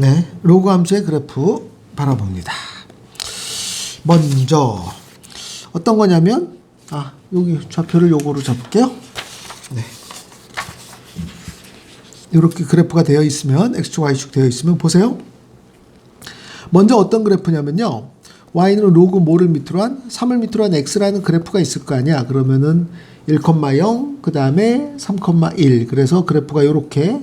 네, 로그 함수의 그래프 바라봅니다. 먼저 어떤 거냐면 아 여기 좌표를 요거로 잡을게요. 네. 이렇게 그래프가 되어 있으면 x축 y축 되어 있으면 보세요. 먼저 어떤 그래프냐면요. y는 로그 뭐를 밑으로 한 3을 밑으로 한 x라는 그래프가 있을 거 아니야. 그러면은 1,0 그다음에 3,1 그래서 그래프가 이렇게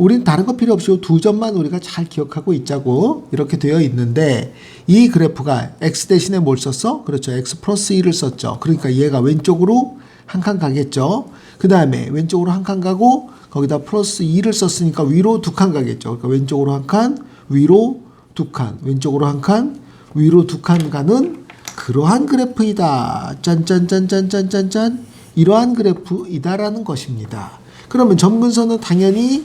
우린 다른 거 필요 없이 두 점만 우리가 잘 기억하고 있자고 이렇게 되어 있는데 이 그래프가 x 대신에 뭘 썼어? 그렇죠. x 플러스 1을 썼죠. 그러니까 얘가 왼쪽으로 한 칸 가겠죠. 그 다음에 왼쪽으로 한 칸 가고 거기다 플러스 2를 썼으니까 위로 두 칸 가겠죠. 그러니까 왼쪽으로 한 칸, 위로 두 칸, 왼쪽으로 한 칸, 위로 두 칸 가는 그러한 그래프이다. 짠짠짠짠짠짠짠 이러한 그래프이다라는 것입니다. 그러면 점근선은 당연히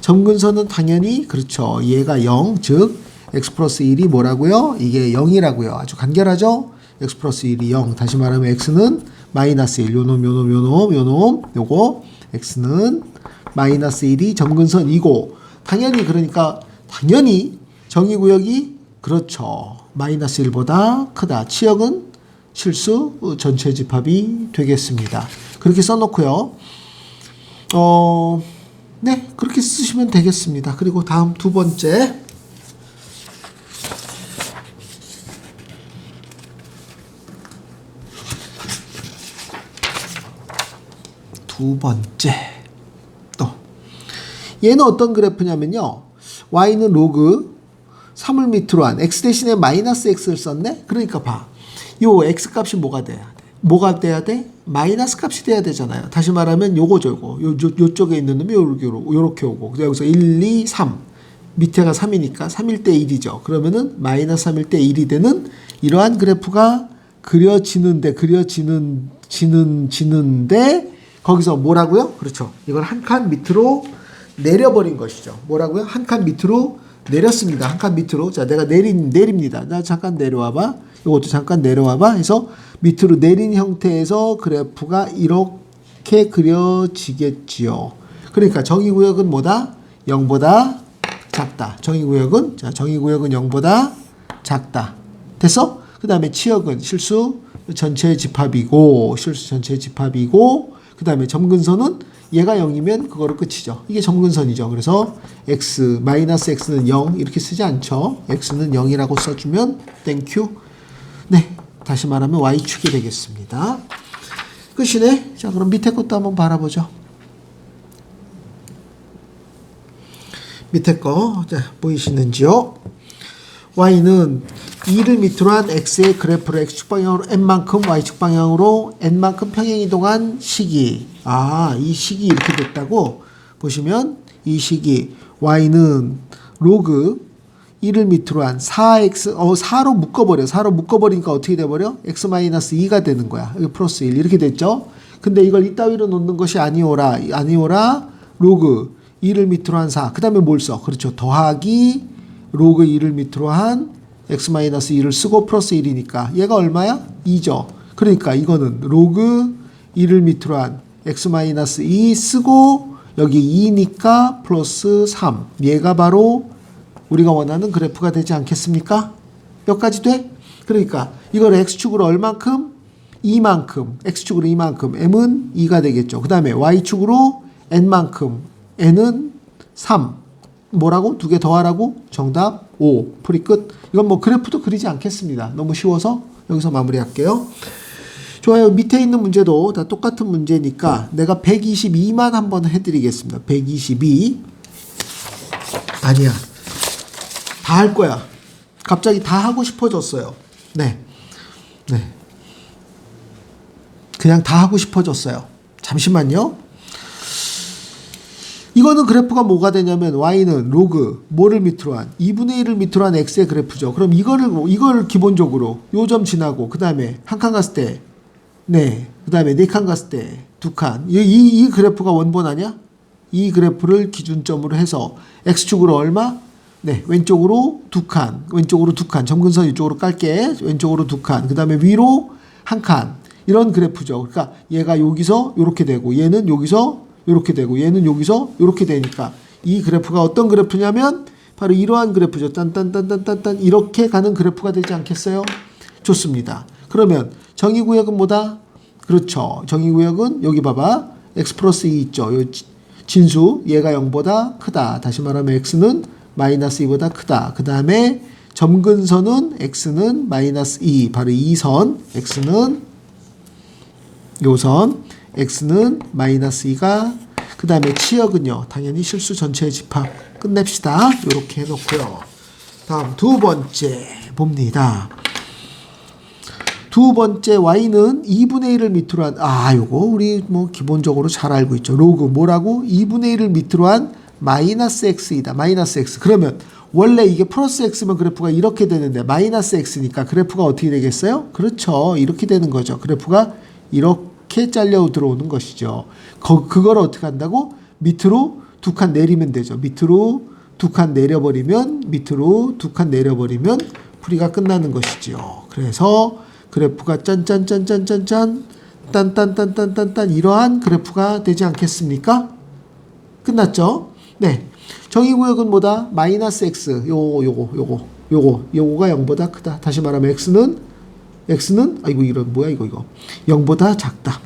점근선은 당연히 그렇죠. 얘가 0, 즉 x 플러스 1이 뭐라고요? 이게 0이라고요. 아주 간결하죠? x 플러스 1이 0. 다시 말하면 x는 마이너스 1. 요놈 요놈 요놈 요놈 요거 x는 마이너스 1이 점근선이고 당연히 그러니까 당연히 정의구역이 그렇죠. 마이너스 1보다 크다. 치역은 실수 전체 집합이 되겠습니다. 그렇게 써놓고요. 어, 네, 그렇게 쓰시면 되겠습니다. 그리고 다음 두 번째. 두 번째. 또. 얘는 어떤 그래프냐면요. y는 로그 3을 밑으로 한 x 대신에 마이너스 x를 썼네? 그러니까 봐. 요 x 값이 뭐가 돼야 돼? 뭐가 돼야 돼? 마이너스 값이 돼야 되잖아요. 다시 말하면 요거죠, 요거. 요, 요, 요쪽에 있는 놈이 요렇게, 오고. 여기서 1, 2, 3. 밑에가 3이니까 3일 때 1이죠. 그러면은 마이너스 3일 때 1이 되는 이러한 그래프가 그려지는데, 그려지는, 지는, 지는데, 거기서 뭐라고요? 그렇죠. 이걸 한 칸 밑으로 내려버린 것이죠. 뭐라고요? 한 칸 밑으로 내렸습니다. 한 칸 밑으로. 자, 내가 내린, 내립니다. 나 잠깐 내려와봐. 이것도 잠깐 내려와봐. 해서 밑으로 내린 형태에서 그래프가 이렇게 그려지겠지요. 그러니까 정의 구역은 뭐다? 0보다 작다. 정의 구역은, 자, 정의 구역은 0보다 작다. 됐어? 그 다음에 치역은 실수 전체 집합이고, 실수 전체 집합이고, 그 다음에 점근선은 얘가 0이면 그거로 끝이죠. 이게 점근선이죠. 그래서 x, 마이너스 x는 0 이렇게 쓰지 않죠. x는 0이라고 써 주면 땡큐. 네. 다시 말하면 y축이 되겠습니다. 끝이네. 자, 그럼 밑에 것도 한번 바라보죠. 밑에 거, 자, 보이시는지요? y는 2를 밑으로 한 x의 그래프를 x축 방향으로 n만큼 y축 방향으로 n만큼 평행 이동한 시기. 아, 이 시기 이렇게 됐다고 보시면 이 시기 y는 로그 1을 밑으로 한 4x 어 4로 묶어 버려. 4로 묶어 버리니까 어떻게 돼 버려? x 마이너스 2가 되는 거야. 여기 플러스 1 이렇게 됐죠? 근데 이걸 이따위로 놓는 것이 아니오라. 아니오라 로그 2를 밑으로 한 4. 그 다음에 뭘 써? 그렇죠. 더하기 로그 2를 밑으로 한 x 마이너스 2를 쓰고 플러스 1이니까 얘가 얼마야? 2죠. 그러니까 이거는 로그 2를 밑으로 한 x 마이너스 2 쓰고 여기 2니까 플러스 3. 얘가 바로 우리가 원하는 그래프가 되지 않겠습니까? 몇 가지 돼? 그러니까 이걸 x축으로 얼만큼? 2만큼. x축으로 2만큼. m은 2가 되겠죠. 그 다음에 y축으로 n만큼. n은 3. 뭐라고? 두 개 더하라고? 정답 5. 풀이 끝. 이건 뭐 그래프도 그리지 않겠습니다. 너무 쉬워서 여기서 마무리할게요. 좋아요. 밑에 있는 문제도 다 똑같은 문제니까 내가 122만 한번 해드리겠습니다. 122. 아니야. 다 할 거야. 갑자기 다 하고 싶어졌어요. 네. 네. 그냥 다 하고 싶어졌어요. 잠시만요. 이거는 그래프가 뭐가 되냐면 y는 로그 뭐를 밑으로 한 2분의 1을 밑으로 한 x의 그래프죠. 그럼 이거를 이걸 기본적으로 요 점 지나고 그다음에 한 칸 갔을 때 네. 그다음에 네 칸 갔을 때 두 칸. 이, 이, 이 그래프가 원본 아니야? 이 그래프를 기준점으로 해서 x축으로 얼마? 네, 왼쪽으로 두 칸, 왼쪽으로 두 칸, 점근선 이쪽으로 깔게, 왼쪽으로 두 칸, 그 다음에 위로 한 칸, 이런 그래프죠. 그러니까 얘가 여기서 이렇게 되고, 얘는 여기서 이렇게 되고, 얘는 여기서 이렇게 되니까 이 그래프가 어떤 그래프냐면 바로 이러한 그래프죠. 딴딴딴딴딴딴 이렇게 가는 그래프가 되지 않겠어요? 좋습니다. 그러면 정의구역은 뭐다? 그렇죠. 정의구역은 여기 봐봐. x 플러스 2 있죠. 진수 얘가 0보다 크다. 다시 말하면 x는 마이너스 2보다 크다. 그 다음에 점근선은 x는 마이너스 2. 바로 이 선. x는 요선. x는 마이너스 2가 그 다음에 치역은요. 당연히 실수 전체의 집합. 끝냅시다. 이렇게 해놓고요. 다음 두 번째 봅니다. 두 번째 y는 2분의 1을 밑으로 한, 아, 요거 우리 뭐 기본적으로 잘 알고 있죠. 로그 뭐라고? 2분의 1을 밑으로 한 마이너스 x이다. 마이너스 x. 그러면 원래 이게 플러스 x면 그래프가 이렇게 되는데 마이너스 x니까 그래프가 어떻게 되겠어요? 그렇죠. 이렇게 되는 거죠. 그래프가 이렇게 잘려 들어오는 것이죠. 거, 그걸 어떻게 한다고? 밑으로 두 칸 내리면 되죠. 밑으로 두 칸 내려버리면 밑으로 두 칸 내려버리면 풀이가 끝나는 것이지요. 그래서 그래프가 짠짠짠짠짠짠 딴딴딴딴딴딴 이러한 그래프가 되지 않겠습니까? 끝났죠? 네. 정의구역은 뭐다? 마이너스 x. 요거 요거 요거 요거 요거가 0보다 크다. 다시 말하면 x는 x는 아이고 이런 뭐야 이거 이거 0보다 작다.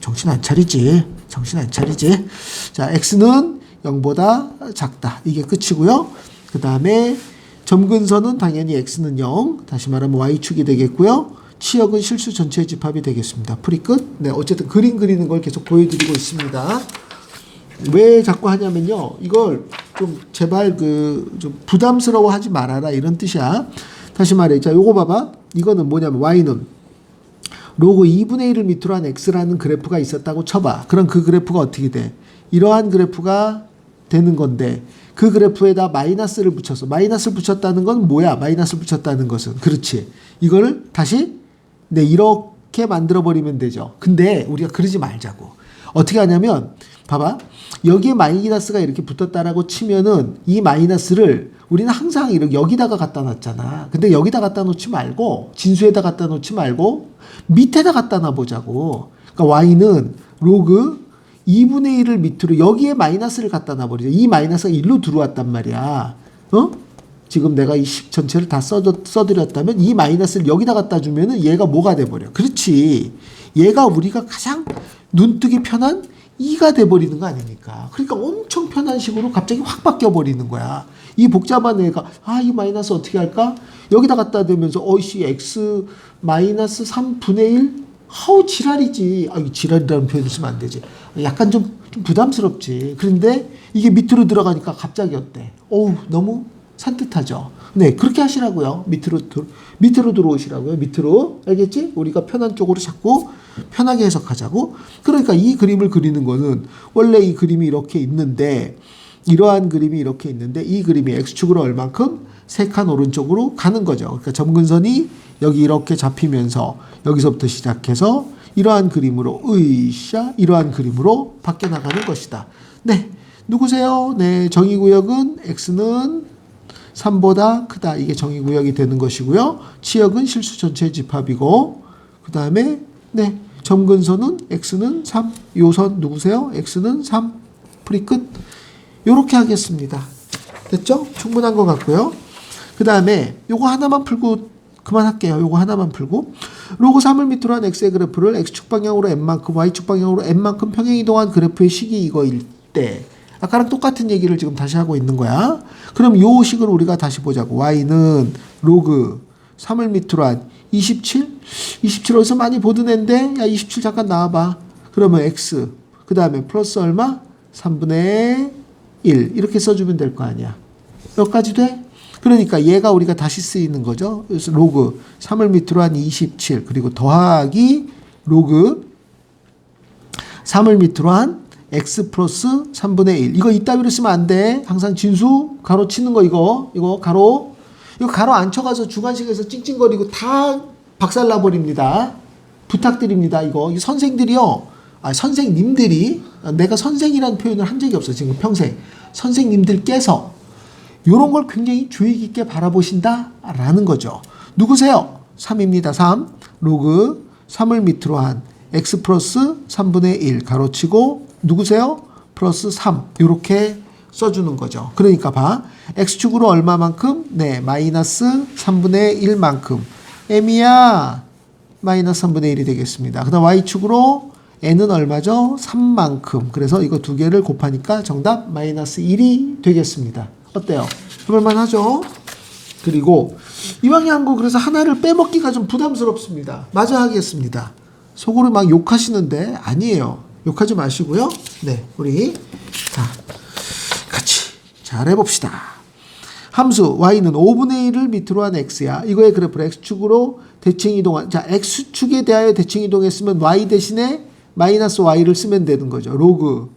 정신 안 차리지. 정신 안 차리지. 자, x는 0보다 작다. 이게 끝이고요. 그 다음에 점근선은 당연히 x는 0. 다시 말하면 y축이 되겠고요. 치역은 실수 전체의 집합이 되겠습니다. 풀이 끝. 네, 어쨌든 그림 그리는 걸 계속 보여드리고 있습니다. 왜 자꾸 하냐면요. 이걸 좀 제발 그 좀 부담스러워 하지 말아라 이런 뜻이야. 다시 말해. 자, 요거 봐봐. 이거는 뭐냐면 y는 로그 2분의 1을 밑으로 한 x라는 그래프가 있었다고 쳐봐. 그럼 그 그래프가 어떻게 돼? 이러한 그래프가 되는 건데 그 그래프에다 마이너스를 붙였어. 마이너스를 붙였다는 건 뭐야? 마이너스를 붙였다는 것은 그렇지. 이거를 다시 네 이렇게 만들어 버리면 되죠. 근데 우리가 그러지 말자고. 어떻게 하냐면 봐봐. 여기에 마이너스가 이렇게 붙었다라고 치면은 이 마이너스를 우리는 항상 이렇게 여기다가 갖다 놨잖아. 근데 여기다 갖다 놓지 말고 진수에다 갖다 놓지 말고 밑에다 갖다 놔보자고. 그러니까 y는 로그 2분의 1을 밑으로 여기에 마이너스를 갖다 놔버리죠. 이 마이너스가 일로 들어왔단 말이야. 어? 지금 내가 이식 전체를 다 써드, 써드렸다면 이 마이너스를 여기다 갖다 주면은 얘가 뭐가 돼버려. 그렇지. 얘가 우리가 가장 눈뜨기 편한 2가 돼버리는 거 아닙니까? 그러니까 엄청 편한 식으로 갑자기 확 바뀌어버리는 거야. 이 복잡한 애가, 아, 이 마이너스 어떻게 할까? 여기다 갖다 대면서, 어이씨, x 마이너스 3분의 1? 하우 지랄이지. 아, 이 지랄이라는 표현을 쓰면 안 되지. 약간 좀, 좀 부담스럽지. 그런데 이게 밑으로 들어가니까 갑자기 어때? 어우, 너무 산뜻하죠. 네, 그렇게 하시라고요. 밑으로 들, 밑으로 들어오시라고요. 밑으로 알겠지? 우리가 편한 쪽으로 자꾸 편하게 해석하자고. 그러니까 이 그림을 그리는 거는 원래 이 그림이 이렇게 있는데 이러한 그림이 이렇게 있는데 이 그림이 x축으로 얼만큼 세 칸 오른쪽으로 가는 거죠. 그러니까 점근선이 여기 이렇게 잡히면서 여기서부터 시작해서 이러한 그림으로 으이샤 이러한 그림으로 바뀌어 나가는 것이다. 네. 누구세요? 네. 정의구역은 x는 3보다 크다. 이게 정의구역이 되는 것이고요. 치역은 실수 전체의 집합이고, 그 다음에, 네. 점근선은 x는 3. 요선 누구세요? x는 3. 풀이 끝. 요렇게 하겠습니다. 됐죠? 충분한 것 같고요. 그 다음에 요거 하나만 풀고 그만할게요. 요거 하나만 풀고 로그 3을 밑으로 한 x의 그래프를 x축 방향으로 n만큼 y축 방향으로 n만큼 평행 이동한 그래프의 식이 이거일 때 아까랑 똑같은 얘기를 지금 다시 하고 있는 거야. 그럼 요 식을 우리가 다시 보자고. y는 로그 3을 밑으로 한 27? 27 어디서 많이 보던 앤데 야 27 잠깐 나와봐. 그러면 x 그 다음에 플러스 얼마? 3분의 1 이렇게 써주면 될 거 아니야. 여기까지 돼? 그러니까 얘가 우리가 다시 쓰이는 거죠. 그래서 로그 3을 밑으로 한 27 그리고 더하기 로그 3을 밑으로 한 x 플러스 3분의 1 이거 이따위로 쓰면 안 돼. 항상 진수 가로 치는 거 이거 이거 가로 이거 가로 안 쳐가서 주관식에서 찡찡거리고 다 박살나 버립니다. 부탁드립니다. 이거 이 선생들이요. 아 선생님들이 내가 선생이라는 표현을 한 적이 없어 지금 평생 선생님들께서 요런 걸 굉장히 주의 깊게 바라보신다 라는 거죠. 누구세요? 3입니다. 3. 로그 3을 밑으로 한 x 플러스 3분의 1 가로치고 누구세요? 플러스 3. 요렇게 써주는 거죠. 그러니까 봐. x축으로 얼마만큼? 네, 마이너스 3분의 1만큼. m이야 마이너스 3분의 1이 되겠습니다. 그 다음 y축으로 n은 얼마죠? 3만큼. 그래서 이거 두 개를 곱하니까 정답 마이너스 1이 되겠습니다. 어때요? 해볼만 하죠? 그리고 이왕이 한 거 그래서 하나를 빼먹기가 좀 부담스럽습니다. 마저 하겠습니다. 속으로 막 욕하시는데 아니에요. 욕하지 마시고요. 네, 우리 자 같이 잘 해봅시다. 함수 y는 5분의 1을 밑으로 한 x야. 이거의 그래프를 x축으로 대칭 이동한 자 x축에 대하여 대칭 이동했으면 y 대신에 마이너스 y를 쓰면 되는 거죠. 로그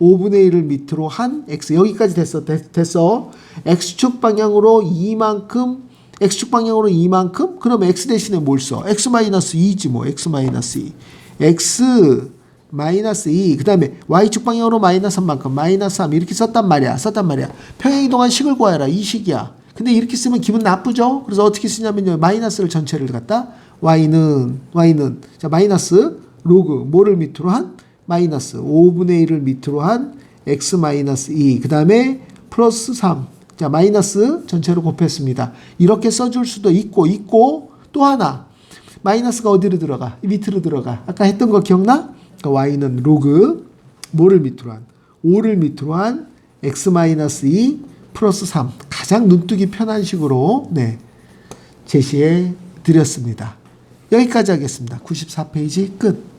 5분의 1을 밑으로 한 x 여기까지 됐어 됐, 됐어. x축 방향으로 2만큼 x축 방향으로 2만큼 그럼 x 대신에 뭘 써? x 마이너스 2지 뭐 x 마이너스 2 x 마이너스 2 그 다음에 y축 방향으로 마이너스 3만큼 마이너스 3 이렇게 썼단 말이야 썼단 말이야 평행 이동한 식을 구하라 이 식이야 근데 이렇게 쓰면 기분 나쁘죠 그래서 어떻게 쓰냐면요 마이너스를 전체를 갖다 y는 y는 자 마이너스 로그 뭐를 밑으로 한 마이너스 5분의 1을 밑으로 한 x 마이너스 2 그 다음에 플러스 3 자, 마이너스 전체로 곱했습니다. 이렇게 써줄 수도 있고, 있고, 또 하나. 마이너스가 어디로 들어가? 이 밑으로 들어가. 아까 했던 거 기억나? 그러니까 y는 로그, 뭐를 밑으로 한? 5를 밑으로 한 x 마이너스 2 플러스 3. 가장 눈뜨기 편한 식으로, 네, 제시해 드렸습니다. 여기까지 하겠습니다. 94페이지 끝.